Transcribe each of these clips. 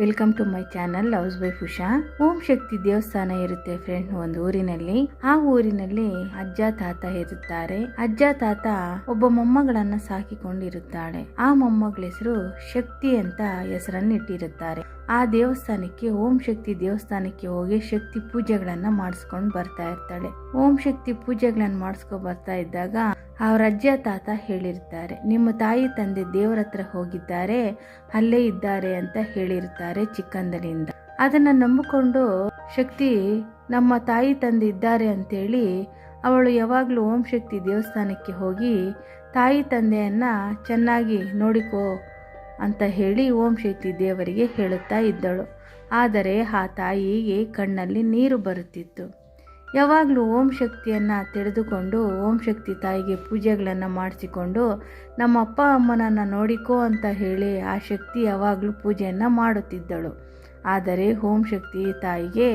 Welcome to my channel house wife Usha Om Shakti ದೇವಸ್ಥಾನ ಇರುತ್ತೆ friend ಒಂದು ಊರಿನಲ್ಲಿ. ಆ ಊರಿನಲ್ಲಿ ಅಜ್ಜ, ತಾತ ಇರುತ್ತಾರೆ. ಅಜ್ಜ, ತಾತ ಒಬ್ಬ ಮೊಮ್ಮಗಳನ್ನ ಸಾಕಿಕೊಂಡಿರುತ್ತಾಳೆ ಆ ಮೊಮ್ಮಗಳ ಹೆಸರು ಶಕ್ತಿ ಅಂತ ಹೆಸರನ್ನು ಇಟ್ಟಿರುತ್ತಾರೆ ಆ ದೇವಸ್ಥಾನಕ್ಕೆ, ಓಂ ಶಕ್ತಿ ದೇವಸ್ಥಾನಕ್ಕೆ ಹೋಗಿ ಶಕ್ತಿ ಪೂಜೆಗಳನ್ನ ಮಾಡಿಸ್ಕೊಂಡು ಬರ್ತಾ ಇರ್ತಾಳೆ. ಓಂ ಶಕ್ತಿ ಪೂಜೆಗಳನ್ನು ಮಾಡಿಸ್ಕೊ ಬರ್ತಾ ಇದ್ದಾಗ ಅವ್ರ ಅಜ್ಜ ತಾತ ಹೇಳಿರ್ತಾರೆ, ನಿಮ್ಮ ತಾಯಿ ತಂದೆ ದೇವರ ಹತ್ರ ಹೋಗಿದ್ದಾರೆ, ಅಲ್ಲೇ ಇದ್ದಾರೆ ಅಂತ ಹೇಳಿರ್ತಾರೆ ಚಿಕ್ಕಂದನಿಂದ. ಅದನ್ನ ನಂಬಿಕೊಂಡು ಶಕ್ತಿ ನಮ್ಮ ತಾಯಿ ತಂದೆ ಇದ್ದಾರೆ ಅಂತೇಳಿ ಅವಳು ಯಾವಾಗಲೂ ಓಂ ಶಕ್ತಿ ದೇವಸ್ಥಾನಕ್ಕೆ ಹೋಗಿ ತಾಯಿ ತಂದೆಯನ್ನ ಚೆನ್ನಾಗಿ ನೋಡಿಕೋ ಅಂತ ಹೇಳಿ ಓಂ ಶಕ್ತಿ ದೇವರಿಗೆ ಹೇಳುತ್ತಾ ಇದ್ದಳು. ಆದರೆ ಆ ತಾಯಿಗೆ ಕಣ್ಣಲ್ಲಿ ನೀರು ಬರುತ್ತಿತ್ತು. ಯಾವಾಗಲೂ ಓಂ ಶಕ್ತಿಯನ್ನು ತಿಳಿದುಕೊಂಡು ಓಂ ಶಕ್ತಿ ತಾಯಿಗೆ ಪೂಜೆಗಳನ್ನು ಮಾಡಿಸಿಕೊಂಡು ನಮ್ಮ ಅಪ್ಪ ಅಮ್ಮನನ್ನು ನೋಡಿಕೋ ಅಂತ ಹೇಳಿ ಆ ಶಕ್ತಿ ಯಾವಾಗಲೂ ಪೂಜೆಯನ್ನು ಮಾಡುತ್ತಿದ್ದಳು. ಆದರೆ ಓಂ ಶಕ್ತಿ ತಾಯಿಗೆ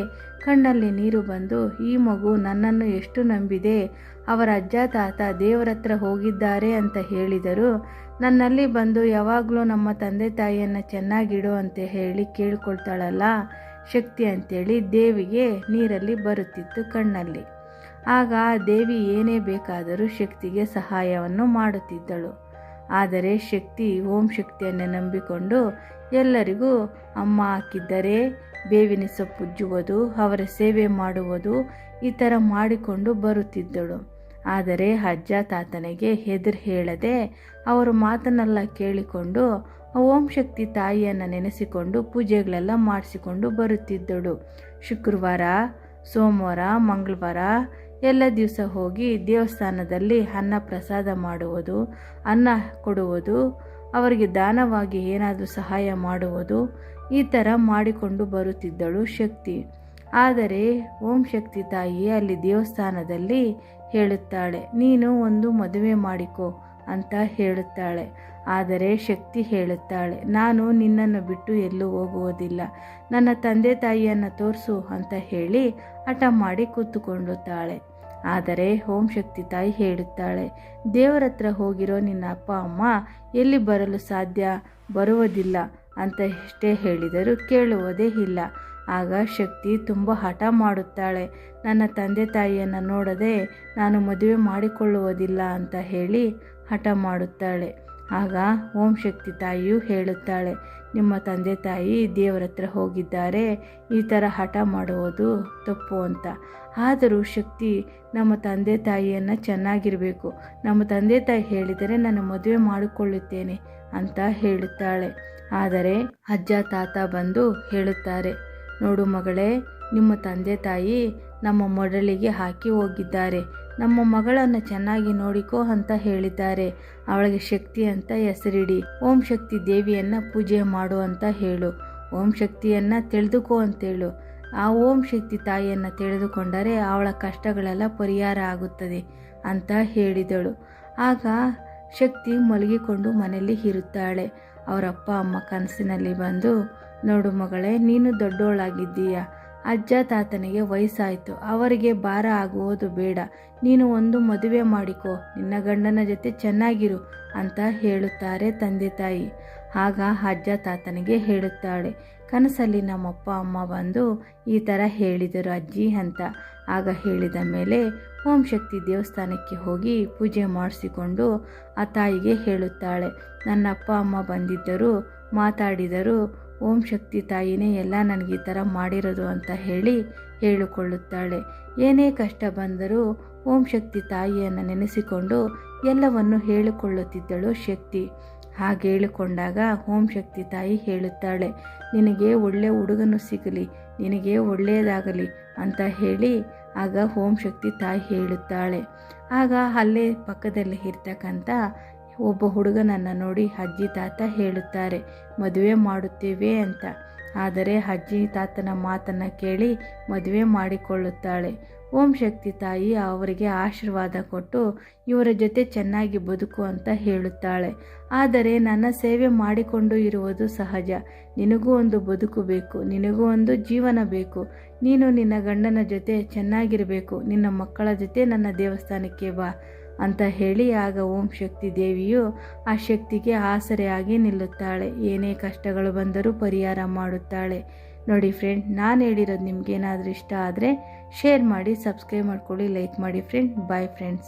ಕಣ್ಣಲ್ಲಿ ನೀರು ಬಂದು, ಈ ಮಗು ನನ್ನನ್ನು ಎಷ್ಟು ನಂಬಿದೆ ಅವರ ಅಜ್ಜ ತಾತ ದೇವರ ಹತ್ರ ಹೋಗಿದ್ದಾರೆ ಅಂತ ಹೇಳಿದರು. ನನ್ನಲ್ಲಿ ಬಂದು ಯಾವಾಗಲೂ ನಮ್ಮ ತಂದೆ ತಾಯಿಯನ್ನು ಚೆನ್ನಾಗಿಡು ಅಂತ ಹೇಳಿ ಕೇಳ್ಕೊಳ್ತಾಳಲ್ಲ, ಶಕ್ತಿ ಅಂತೇಳಿ ದೇವಿಗೆ ನೀರಲ್ಲಿ ಬರುತ್ತಿತ್ತು ಕಣ್ಣಲ್ಲಿ. ಆಗ ಆ ದೇವಿ ಏನೇ ಬೇಕಾದರೂ ಶಕ್ತಿಗೆ ಸಹಾಯವನ್ನು ಮಾಡುತ್ತಿದ್ದಳು. ಆದರೆ ಶಕ್ತಿ, ಓಂ ಶಕ್ತಿಯನ್ನು ನಂಬಿಕೊಂಡು ಎಲ್ಲರಿಗೂ, ಅಮ್ಮ ಹಾಕಿದ್ದರೆ ಬೇವಿನ ಸೊಪ್ಪು ಉಜ್ಜುವುದು, ಅವರ ಸೇವೆ ಮಾಡುವುದು ಈ ಥರ ಮಾಡಿಕೊಂಡು ಬರುತ್ತಿದ್ದಳು. ಆದರೆ ಅಜ್ಜ ತಾತನಿಗೆ ಹೆದರ್ ಹೇಳದೆ ಅವರ ಮಾತನ್ನೆಲ್ಲ ಕೇಳಿಕೊಂಡು ಓಂ ಶಕ್ತಿ ತಾಯಿಯನ್ನು ನೆನೆಸಿಕೊಂಡು ಪೂಜೆಗಳೆಲ್ಲ ಮಾಡಿಸಿಕೊಂಡು ಬರುತ್ತಿದ್ದಳು. ಶುಕ್ರವಾರ, ಸೋಮವಾರ, ಮಂಗಳವಾರ ಎಲ್ಲ ದಿವಸ ಹೋಗಿ ದೇವಸ್ಥಾನದಲ್ಲಿ ಅನ್ನ ಪ್ರಸಾದ ಮಾಡುವುದು, ಅನ್ನ ಕೊಡುವುದು, ಅವರಿಗೆ ದಾನವಾಗಿ ಏನಾದರೂ ಸಹಾಯ ಮಾಡುವುದು ಈ ಥರ ಮಾಡಿಕೊಂಡು ಬರುತ್ತಿದ್ದಳು ಶಕ್ತಿ. ಆದರೆ ಓಂ ಶಕ್ತಿ ತಾಯಿ ಅಲ್ಲಿ ದೇವಸ್ಥಾನದಲ್ಲಿ ಹೇಳುತ್ತಾಳೆ, ನೀನು ಒಂದು ಮದುವೆ ಮಾಡಿಕೊ ಅಂತ ಹೇಳುತ್ತಾಳೆ. ಆದರೆ ಶಕ್ತಿ ಹೇಳುತ್ತಾಳೆ, ನಾನು ನಿನ್ನನ್ನು ಬಿಟ್ಟು ಎಲ್ಲೂ ಹೋಗುವುದಿಲ್ಲ, ನನ್ನ ತಂದೆ ತಾಯಿಯನ್ನು ತೋರಿಸು ಅಂತ ಹೇಳಿ ಹಠ ಮಾಡಿ ಕೂತುಕೊಳ್ಳುತ್ತಾಳೆ. ಆದರೆ ಓಂ ಶಕ್ತಿ ತಾಯಿ ಹೇಳುತ್ತಾಳೆ, ದೇವರ ಹತ್ರ ಹೋಗಿರೋ ನಿನ್ನ ಅಪ್ಪ ಅಮ್ಮ ಎಲ್ಲಿ ಬರಲು ಸಾಧ್ಯ? ಬರುವುದಿಲ್ಲ ಅಂತ ಎಷ್ಟೇ ಹೇಳಿದರೂ ಕೇಳುವುದೇ ಇಲ್ಲ. ಆಗ ಶಕ್ತಿ ತುಂಬ ಹಠ ಮಾಡುತ್ತಾಳೆ. ನನ್ನ ತಂದೆ ತಾಯಿಯನ್ನು ನೋಡದೆ ನಾನು ಮದುವೆ ಮಾಡಿಕೊಳ್ಳುವುದಿಲ್ಲ ಅಂತ ಹೇಳಿ ಹಠ ಮಾಡುತ್ತಾಳೆ. ಆಗ ಓಂ ಶಕ್ತಿ ತಾಯಿಯು ಹೇಳುತ್ತಾಳೆ, ನಿಮ್ಮ ತಂದೆ ತಾಯಿ ದೇವರ ಹತ್ರ ಹೋಗಿದ್ದಾರೆ, ಈ ಥರ ಹಠ ಮಾಡುವುದು ತಪ್ಪು ಅಂತ. ಆದರೂ ಶಕ್ತಿ ನಮ್ಮ ತಂದೆ ತಾಯಿಯನ್ನು ಚೆನ್ನಾಗಿರಬೇಕು. ನಮ್ಮ ತಂದೆ ತಾಯಿ ಹೇಳಿದರೆ ನಾನು ಮದುವೆ ಮಾಡಿಕೊಳ್ಳುತ್ತೇನೆ ಅಂತ ಹೇಳುತ್ತಾಳೆ. ಆದರೆ ಅಜ್ಜ ತಾತ ಬಂದು ಹೇಳುತ್ತಾರೆ ನೋಡು ಮಗಳೇ, ನಿಮ್ಮ ತಂದೆ ತಾಯಿ ನಮ್ಮ ಮೊಡಲಿಗೆ ಹಾಕಿ ಹೋಗಿದ್ದಾರೆ. ನಮ್ಮ ಮಗಳನ್ನು ಚೆನ್ನಾಗಿ ನೋಡಿಕೋ ಅಂತ ಹೇಳಿದ್ದಾರೆ. ಅವಳಿಗೆ ಶಕ್ತಿ ಅಂತ ಹೆಸರಿಡಿ. ಓಂ ಶಕ್ತಿ ದೇವಿಯನ್ನು ಪೂಜೆ ಮಾಡು ಅಂತ ಹೇಳು. ಓಂ ಶಕ್ತಿಯನ್ನು ತಿಳಿದುಕೋ ಅಂತೇಳು. ಆ ಓಂ ಶಕ್ತಿ ತಾಯಿಯನ್ನು ತಿಳಿದುಕೊಂಡರೆ ಅವಳ ಕಷ್ಟಗಳೆಲ್ಲ ಪರಿಹಾರ ಆಗುತ್ತದೆ ಅಂತ ಹೇಳಿದಳು. ಆಗ ಶಕ್ತಿ ಮಲಗಿಕೊಂಡು ಮನೆಯಲ್ಲಿ ಇರುತ್ತಾಳೆ. ಅವರ ಅಪ್ಪ ಅಮ್ಮ ಕನಸಿನಲ್ಲಿ ಬಂದು, ನೋಡು ಮಗಳೇ, ನೀನು ದೊಡ್ಡೋಳಾಗಿದ್ದೀಯ? ಅಜ್ಜ ತಾತನಿಗೆ ವಯಸ್ಸಾಯಿತು. ಅವರಿಗೆ ಭಾರ ಆಗುವುದು ಬೇಡ. ನೀನು ಒಂದು ಮದುವೆ ಮಾಡಿಕೊ. ನಿನ್ನ ಗಂಡನ ಜೊತೆ ಚೆನ್ನಾಗಿರು ಅಂತ ಹೇಳುತ್ತಾರೆ ತಂದೆ ತಾಯಿ. ಆಗ ಅಜ್ಜ ತಾತನಿಗೆ ಹೇಳುತ್ತಾಳೆ, ಕನಸಲ್ಲಿ ನಮ್ಮಪ್ಪ, ಅಮ್ಮ ಬಂದು ಈ ಥರ ಹೇಳಿದರು ಅಜ್ಜಿ ಅಂತ. ಆಗ ಹೇಳಿದ ಮೇಲೆ ಓಂ ಶಕ್ತಿ ದೇವಸ್ಥಾನಕ್ಕೆ ಹೋಗಿ ಪೂಜೆ ಮಾಡಿಸಿಕೊಂಡು ಆ ತಾಯಿಗೆ ಹೇಳುತ್ತಾಳೆ, ನನ್ನ ಅಪ್ಪ ಅಮ್ಮ ಬಂದಿದ್ದರು, ಮಾತಾಡಿದರು, ಓಂ ಶಕ್ತಿ ತಾಯಿನೇ ಎಲ್ಲ ನನಗೆ ಈ ಥರ ಮಾಡಿರೋದು ಅಂತ ಹೇಳಿ ಹೇಳಿಕೊಳ್ಳುತ್ತಾಳೆ. ಏನೇ ಕಷ್ಟ ಬಂದರೂ ಓಂ ಶಕ್ತಿ ತಾಯಿಯನ್ನು ನೆನೆಸಿಕೊಂಡು ಎಲ್ಲವನ್ನು ಹೇಳಿಕೊಳ್ಳುತ್ತಿದ್ದಳು ಶಕ್ತಿ. ಹಾಗೆ ಹೇಳಿಕೊಂಡಾಗ ಓಂ ಶಕ್ತಿ ತಾಯಿ ಹೇಳುತ್ತಾಳೆ, ನಿನಗೆ ಒಳ್ಳೆ ಹುಡುಗನು ಸಿಗಲಿ, ನಿನಗೆ ಒಳ್ಳೆಯದಾಗಲಿ ಅಂತ ಹೇಳಿ ಆಗ ಓಂ ಶಕ್ತಿ ತಾಯಿ ಹೇಳುತ್ತಾಳೆ. ಆಗ ಅಲ್ಲೇ ಪಕ್ಕದಲ್ಲಿ ಇರ್ತಕ್ಕಂಥ ಒಬ್ಬ ಹುಡುಗನನ್ನು ನೋಡಿ ಅಜ್ಜಿ ತಾತ ಹೇಳುತ್ತಾರೆ, ಮದುವೆ ಮಾಡುತ್ತೇವೆ ಅಂತ. ಆದರೆ ಅಜ್ಜಿ ತಾತನ ಮಾತನ್ನು ಕೇಳಿ ಮದುವೆ ಮಾಡಿಕೊಳ್ಳುತ್ತಾಳೆ. ಓಂ ಶಕ್ತಿ ತಾಯಿ ಅವರಿಗೆ ಆಶೀರ್ವಾದ ಕೊಟ್ಟು ಇವರ ಜೊತೆ ಚೆನ್ನಾಗಿ ಬದುಕು ಅಂತ ಹೇಳುತ್ತಾಳೆ. ಆದರೆ ನನ್ನ ಸೇವೆ ಮಾಡಿಕೊಂಡು ಇರುವುದು ಸಹಜ. ನಿನಗೂ ಒಂದು ಬದುಕು ಬೇಕು. ನಿನಗೂ ಒಂದು ಜೀವನ ಬೇಕು. ನೀನು ನಿನ್ನ ಗಂಡನ ಜೊತೆ ಚೆನ್ನಾಗಿರಬೇಕು. ನಿನ್ನ ಮಕ್ಕಳ ಜೊತೆ ನನ್ನ ದೇವಸ್ಥಾನಕ್ಕೆ ಬಾ ಅಂತ ಹೇಳಿ ಆಗ ಓಂ ಶಕ್ತಿ ದೇವಿಯು ಆ ಶಕ್ತಿಗೆ ಆಸರೆಯಾಗಿ ನಿಲ್ಲುತ್ತಾಳೆ. ಏನೇ ಕಷ್ಟಗಳು ಬಂದರೂ ಪರಿಹಾರ ಮಾಡುತ್ತಾಳೆ. ನೋಡಿ ಫ್ರೆಂಡ್ ನಾನು ಹೇಳಿರೋದು ನಿಮ್ಗೇನಾದರೂ ಇಷ್ಟ ಆದರೆ ಶೇರ್ ಮಾಡಿ ಸಬ್ಸ್ಕ್ರೈಬ್ ಮಾಡ್ಕೊಳ್ಳಿ ಲೈಕ್ ಮಾಡಿ ಫ್ರೆಂಡ್ ಬಾಯ್ ಫ್ರೆಂಡ್ಸ್